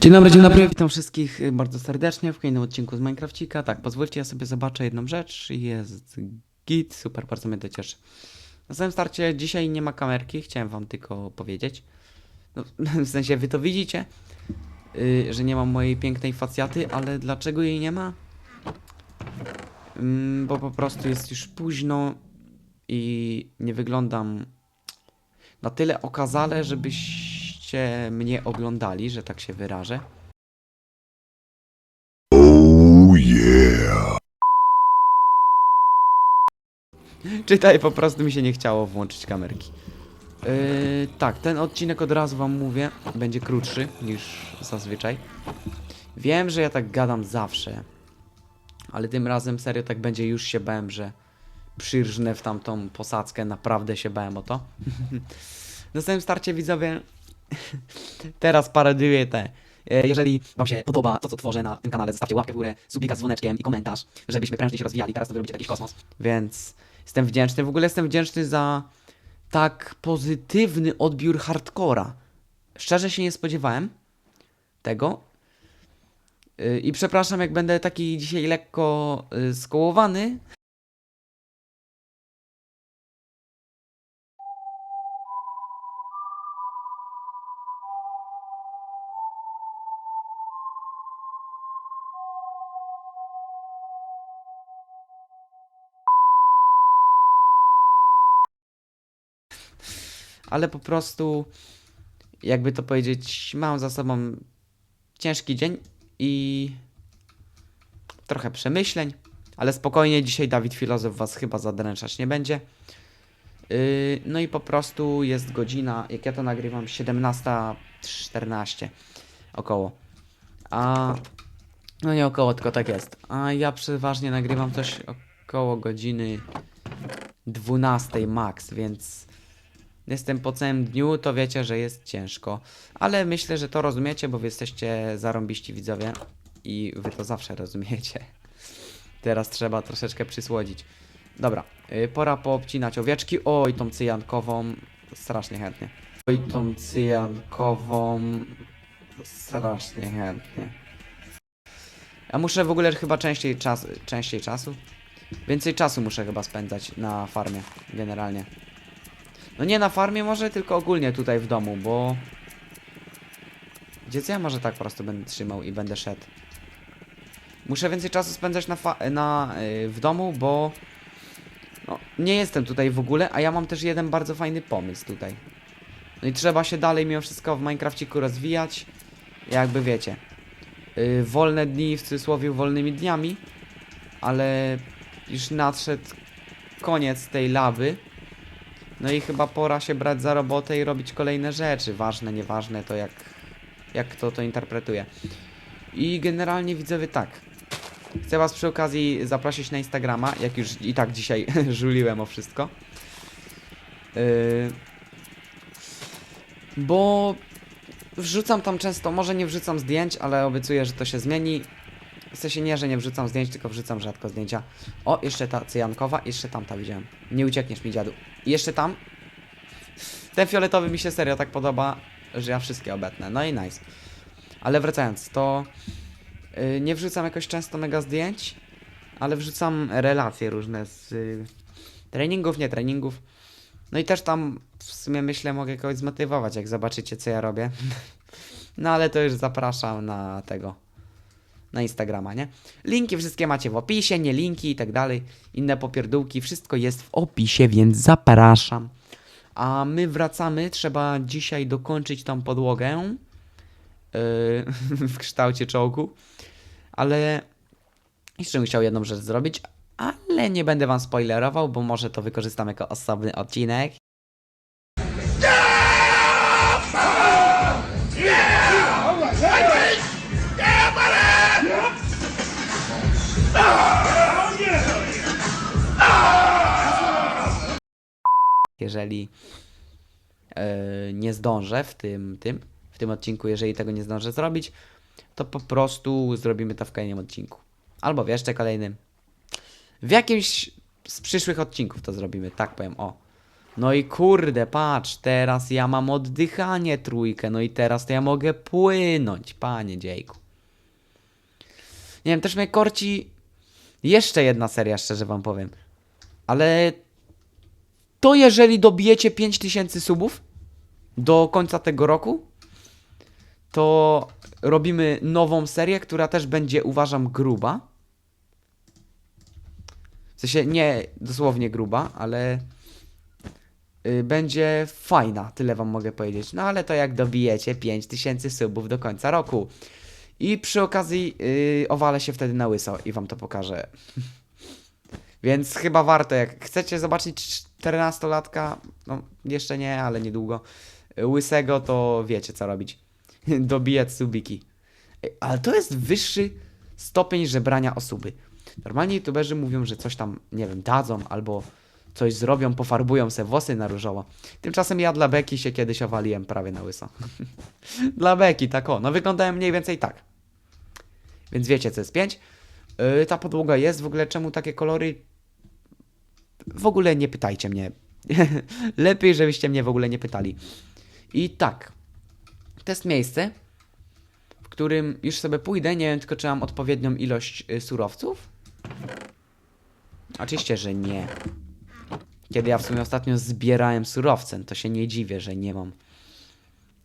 Dzień dobry, dzień dobry, witam wszystkich bardzo serdecznie w kolejnym odcinku z Minecrafcika. Tak, pozwólcie, ja sobie zobaczę jedną rzecz. Jest git, super, bardzo mnie to cieszy. Na samym starcie dzisiaj nie ma kamerki, chciałem wam tylko powiedzieć. No, w sensie, wy to widzicie, y, że nie mam mojej pięknej facjaty, ale dlaczego jej nie ma? Mm, bo po prostu jest już późno i nie wyglądam na tyle okazale, żebyście mnie oglądali, że tak się wyrażę. Czytaj, po prostu mi się nie chciało włączyć kamerki. Yy, tak, ten odcinek od razu wam mówię, będzie krótszy niż zazwyczaj. Wiem, że ja tak gadam zawsze, ale tym razem serio tak będzie, już się bałem, że przyrżnę w tamtą posadzkę, naprawdę się bałem o to. Na samym starcie widzowie, teraz parodyuję te. E, Jeżeli Wam się podoba to, co tworzę na tym kanale, zostawcie łapkę w górę, subika z dzwoneczkiem i komentarz, żebyśmy prężniej się rozwijali. Teraz to wy jakiś kosmos. Więc jestem wdzięczny. W ogóle jestem wdzięczny za tak pozytywny odbiór hardcora. Szczerze się nie spodziewałem tego. Y, I przepraszam, jak będę taki dzisiaj lekko y, skołowany. Ale po prostu, jakby to powiedzieć, mam za sobą ciężki dzień i trochę przemyśleń, ale spokojnie, dzisiaj Dawid Filozof was chyba zadręczać nie będzie. Yy, no i po prostu jest godzina, jak ja to nagrywam, 17.14 około. A no nie około, tylko tak jest. A ja przeważnie nagrywam coś około godziny 12 max, więc jestem po całym dniu, to wiecie, że jest ciężko. Ale myślę, że to rozumiecie, bo wy jesteście zarąbiści widzowie i wy to zawsze rozumiecie. Teraz trzeba troszeczkę przysłodzić. Dobra, y, pora poobcinać owieczki. Oj, tą cyjankową strasznie chętnie. Oj, tą cyjankową strasznie chętnie. Ja muszę w ogóle chyba częściej, czas, częściej czasu. Więcej czasu muszę chyba spędzać na farmie, generalnie. No nie na farmie może, tylko ogólnie tutaj w domu, bo... Gdzie co ja może tak po prostu będę trzymał i będę szedł. Muszę więcej czasu spędzać na, na yy, w domu, bo... No, nie jestem tutaj w ogóle, a ja mam też jeden bardzo fajny pomysł tutaj. No i trzeba się dalej mimo wszystko w Minecrafciku rozwijać. Jakby wiecie. Yy, wolne dni w cudzysłowie wolnymi dniami, ale już nadszedł koniec tej lawy. No i chyba pora się brać za robotę i robić kolejne rzeczy. Ważne, nieważne, to jak, jak kto to interpretuje. I generalnie widzowie tak. Chcę was przy okazji zaprosić na Instagrama, jak już i tak dzisiaj żuliłem o wszystko. Yy, bo wrzucam tam często, może nie wrzucam zdjęć, ale obiecuję, że to się zmieni. W sensie nie, że nie wrzucam zdjęć, tylko wrzucam rzadko zdjęcia. O, jeszcze ta cyjankowa, jeszcze tamta widziałem. Nie uciekniesz mi, dziadu. Jeszcze tam. Ten fioletowy mi się serio tak podoba, że ja wszystkie obetnę. No i nice. Ale wracając, to yy, nie wrzucam jakoś często mega zdjęć, ale wrzucam relacje różne z yy, treningów, nie treningów. No i też tam w sumie myślę mogę kogoś zmotywować, jak zobaczycie co ja robię. no ale to już zapraszam na tego na Instagrama, nie? Linki wszystkie macie w opisie, nie linki i tak dalej. Inne popierdółki, wszystko jest w opisie, więc zapraszam. A my wracamy, trzeba dzisiaj dokończyć tą podłogę yy, w kształcie czołgu. Ale jeszcze bym chciał jedną rzecz zrobić, ale nie będę wam spoilerował, bo może to wykorzystam jako osobny odcinek. Jeżeli e, nie zdążę w tym, tym, w tym odcinku, jeżeli tego nie zdążę zrobić, to po prostu zrobimy to w kolejnym odcinku. Albo w jeszcze kolejnym. W jakimś z przyszłych odcinków to zrobimy, tak powiem, o. No i kurde, patrz, teraz ja mam oddychanie trójkę, no i teraz to ja mogę płynąć, panie dziejku. Nie wiem, też mnie korci jeszcze jedna seria, szczerze wam powiem. Ale to jeżeli dobijecie 5000 subów do końca tego roku, to robimy nową serię, która też będzie, uważam, gruba. W sensie nie dosłownie gruba, ale y, będzie fajna, tyle wam mogę powiedzieć. No ale to jak dobijecie 5000 subów do końca roku. I przy okazji yy, owalę się wtedy na łyso i wam to pokażę. Więc chyba warto, jak chcecie zobaczyć 14-latka, no jeszcze nie, ale niedługo, łysego, to wiecie co robić. Dobijać subiki. Ale to jest wyższy stopień żebrania osoby. Normalnie youtuberzy mówią, że coś tam, nie wiem, dadzą albo coś zrobią, pofarbują se włosy na różowo. Tymczasem ja dla Beki się kiedyś owaliłem prawie na łyso. dla Beki, tak o. No wyglądałem mniej więcej tak. Więc wiecie, co jest 5. Yy, ta podłoga jest, w ogóle czemu takie kolory? W ogóle nie pytajcie mnie. Lepiej, żebyście mnie w ogóle nie pytali. I tak. To jest miejsce, w którym już sobie pójdę. Nie wiem tylko, czy mam odpowiednią ilość y, surowców. Oczywiście, że nie. Kiedy ja w sumie ostatnio zbierałem surowce, to się nie dziwię, że nie mam.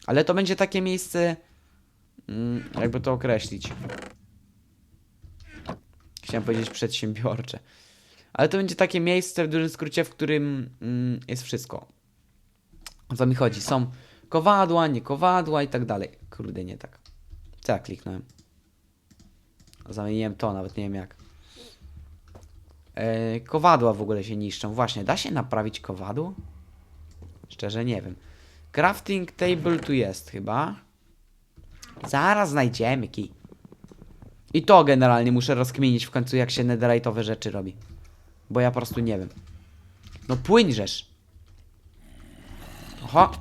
Ale to będzie takie miejsce, mm, jakby to określić. Chciałem powiedzieć przedsiębiorcze. Ale to będzie takie miejsce w dużym skrócie, w którym mm, jest wszystko. O co mi chodzi? Są kowadła, nie kowadła i tak dalej. Kurde, nie tak. Co ja kliknąłem? Zamieniłem to, nawet nie wiem jak. E, kowadła w ogóle się niszczą. Właśnie, da się naprawić kowadło? Szczerze nie wiem. Crafting table tu jest chyba. Zaraz znajdziemy kij. I to generalnie muszę rozkminić w końcu, jak się netherite'owe rzeczy robi. Bo ja po prostu nie wiem. No płyńżesz. Oho.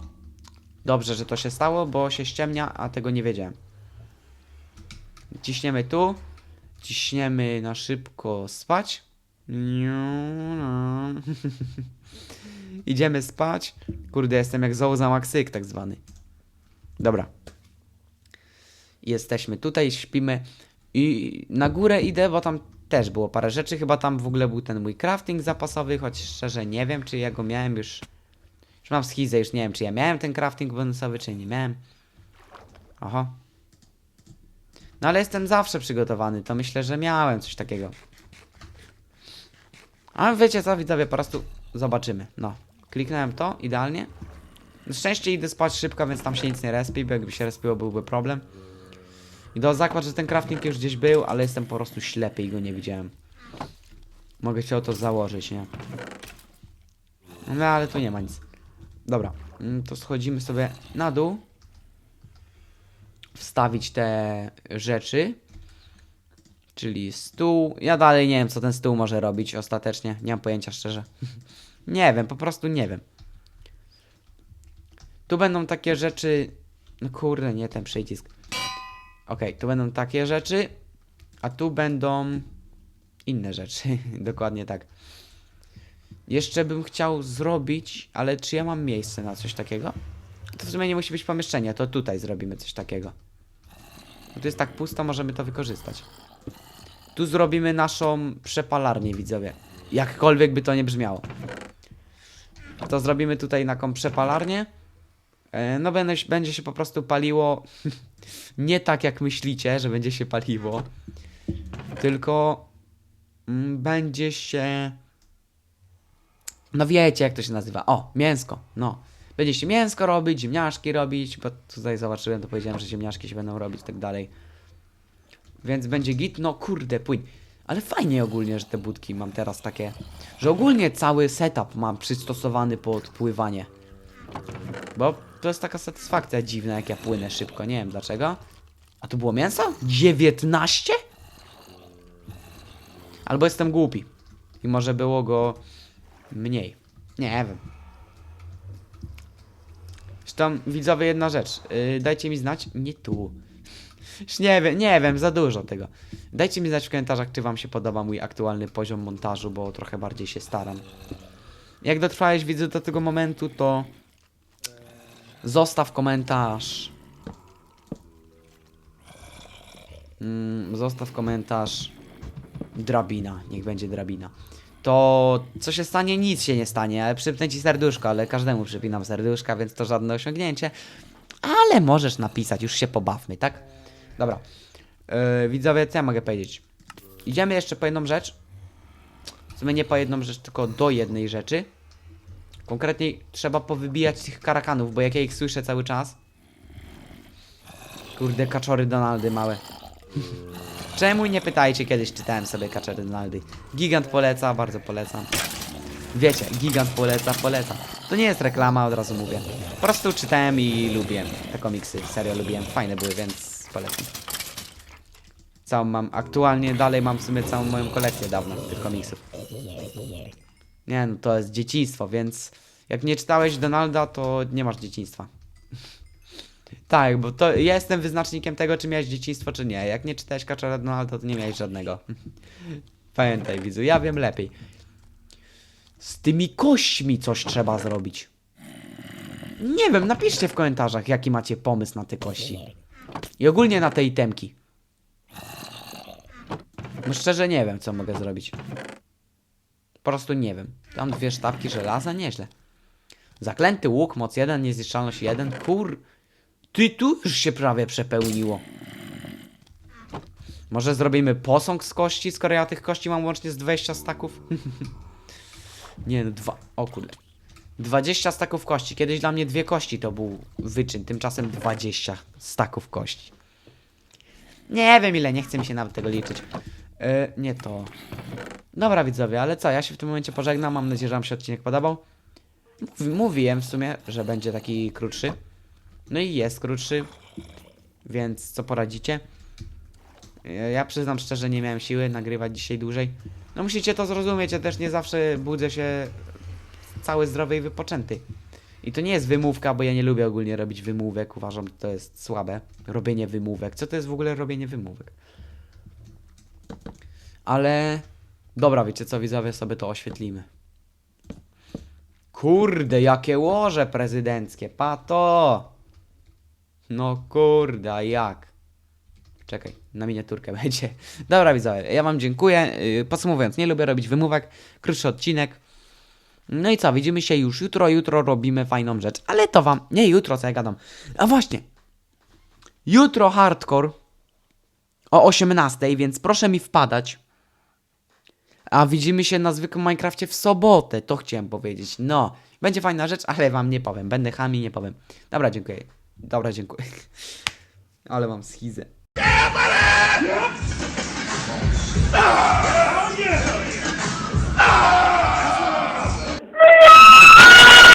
Dobrze, że to się stało, bo się ściemnia, a tego nie wiedziałem. Ciśniemy tu. Ciśniemy na szybko spać. Idziemy spać. Kurde, jestem jak Maksyk tak zwany. Dobra. Jesteśmy tutaj, śpimy. I na górę idę, bo tam też było parę rzeczy. Chyba tam w ogóle był ten mój crafting zapasowy, choć szczerze nie wiem, czy ja go miałem już. Już mam schizę, już nie wiem, czy ja miałem ten crafting bonusowy, czy nie miałem. Oho. No ale jestem zawsze przygotowany, to myślę, że miałem coś takiego. A wiecie co, widzowie, po prostu zobaczymy. No, kliknąłem to, idealnie. Na szczęście idę spać szybko, więc tam się nic nie respi, bo jakby się respiło, byłby problem. I do zakład, że ten crafting już gdzieś był, ale jestem po prostu ślepy i go nie widziałem. Mogę się o to założyć, nie? No ale tu nie ma nic. Dobra, mm, to schodzimy sobie na dół. Wstawić te rzeczy. Czyli stół. Ja dalej nie wiem, co ten stół może robić ostatecznie. Nie mam pojęcia szczerze. nie wiem, po prostu nie wiem. Tu będą takie rzeczy. No kurde, nie ten przycisk. Ok, tu będą takie rzeczy, a tu będą inne rzeczy. Dokładnie tak. Jeszcze bym chciał zrobić, ale czy ja mam miejsce na coś takiego? To w sumie nie musi być pomieszczenie, to tutaj zrobimy coś takiego. Bo tu jest tak pusto, możemy to wykorzystać. Tu zrobimy naszą przepalarnię, widzowie. Jakkolwiek by to nie brzmiało. To zrobimy tutaj taką przepalarnię. E, no będzie, się po prostu paliło nie tak jak myślicie, że będzie się paliło, tylko mm, będzie się no wiecie jak to się nazywa. O, mięsko. No. Będzie się mięsko robić, ziemniaczki robić, bo tutaj zobaczyłem, to powiedziałem, że ziemniaczki się będą robić i tak dalej. Więc będzie git, no kurde, płyń. Ale fajnie ogólnie, że te budki mam teraz takie, że ogólnie cały setup mam przystosowany pod pływanie. Bo to jest taka satysfakcja dziwna, jak ja płynę szybko, nie wiem dlaczego. A tu było mięso? 19? Albo jestem głupi. I może było go mniej. Nie wiem. Zresztą widzowie jedna rzecz. Yy, dajcie mi znać. Nie tu. Już nie wiem, nie wiem, za dużo tego. Dajcie mi znać w komentarzach, czy wam się podoba mój aktualny poziom montażu, bo trochę bardziej się staram. Jak dotrwałeś, widzę, do tego momentu, to zostaw komentarz. Mm, zostaw komentarz. Drabina, niech będzie drabina. To co się stanie? Nic się nie stanie. Przypnę ci serduszko, ale każdemu przypinam serduszka, więc to żadne osiągnięcie. Ale możesz napisać, już się pobawmy, tak? Dobra. Yy, widzowie, co ja mogę powiedzieć? Idziemy jeszcze po jedną rzecz. W sumie nie po jedną rzecz, tylko do jednej rzeczy. Konkretnie trzeba powybijać tych karakanów, bo jak ja ich słyszę cały czas. Kurde, kaczory Donaldy małe. Czemu nie pytajcie, kiedyś czytałem sobie kaczory Donaldy. Gigant poleca, bardzo polecam. Wiecie, gigant poleca, polecam. To nie jest reklama, od razu mówię. Po prostu czytałem i lubię te komiksy, serio lubiłem, fajne były, więc polecam. Całą mam, aktualnie dalej mam w sumie całą moją kolekcję dawno tych komiksów. Nie no, to jest dzieciństwo, więc jak nie czytałeś Donalda, to nie masz dzieciństwa. tak, bo to ja jestem wyznacznikiem tego, czy miałeś dzieciństwo, czy nie. Jak nie czytałeś Kaczora Donalda, to nie miałeś żadnego. Pamiętaj, widzu, ja wiem lepiej. Z tymi kośćmi coś trzeba zrobić. Nie wiem, napiszcie w komentarzach, jaki macie pomysł na te kości. I ogólnie na te itemki. No szczerze nie wiem, co mogę zrobić. Po prostu nie wiem. Tam dwie sztabki żelaza, nieźle. Zaklęty łuk, moc 1, niezniszczalność 1. Kur... Ty tu już się prawie przepełniło. Może zrobimy posąg z kości, skoro ja tych kości mam łącznie z 20 staków? nie no, dwa... O kurde. 20 staków kości. Kiedyś dla mnie dwie kości to był wyczyn, tymczasem 20 staków kości. Nie wiem ile, nie chce mi się nawet tego liczyć. Yy, nie to. Dobra widzowie, ale co, ja się w tym momencie pożegnam, mam nadzieję, że wam się odcinek podobał. Mów- Mówiłem w sumie, że będzie taki krótszy. No i jest krótszy, więc co poradzicie? Ja- Ja przyznam szczerze, nie miałem siły nagrywać dzisiaj dłużej. No musicie to zrozumieć, ja też nie zawsze budzę się cały zdrowy i wypoczęty. I to nie jest wymówka, bo ja nie lubię ogólnie robić wymówek, uważam, że to jest słabe. Robienie wymówek. Co to jest w ogóle robienie wymówek? Ale... Dobra, wiecie co, widzowie, sobie to oświetlimy. Kurde, jakie łoże prezydenckie, pato! No kurde, jak? Czekaj, na miniaturkę będzie. Dobra, widzowie, ja wam dziękuję. Yy, Podsumowując, nie lubię robić wymówek, krótszy odcinek. No i co, widzimy się już jutro, jutro robimy fajną rzecz. Ale to wam, nie jutro, co ja gadam. A właśnie, jutro hardcore o 18, więc proszę mi wpadać a widzimy się na zwykłym Minecrafcie w sobotę, to chciałem powiedzieć. No, będzie fajna rzecz, ale wam nie powiem, będę chami, nie powiem. Dobra, dziękuję. Dobra, dziękuję. Ale mam schizę. Nie,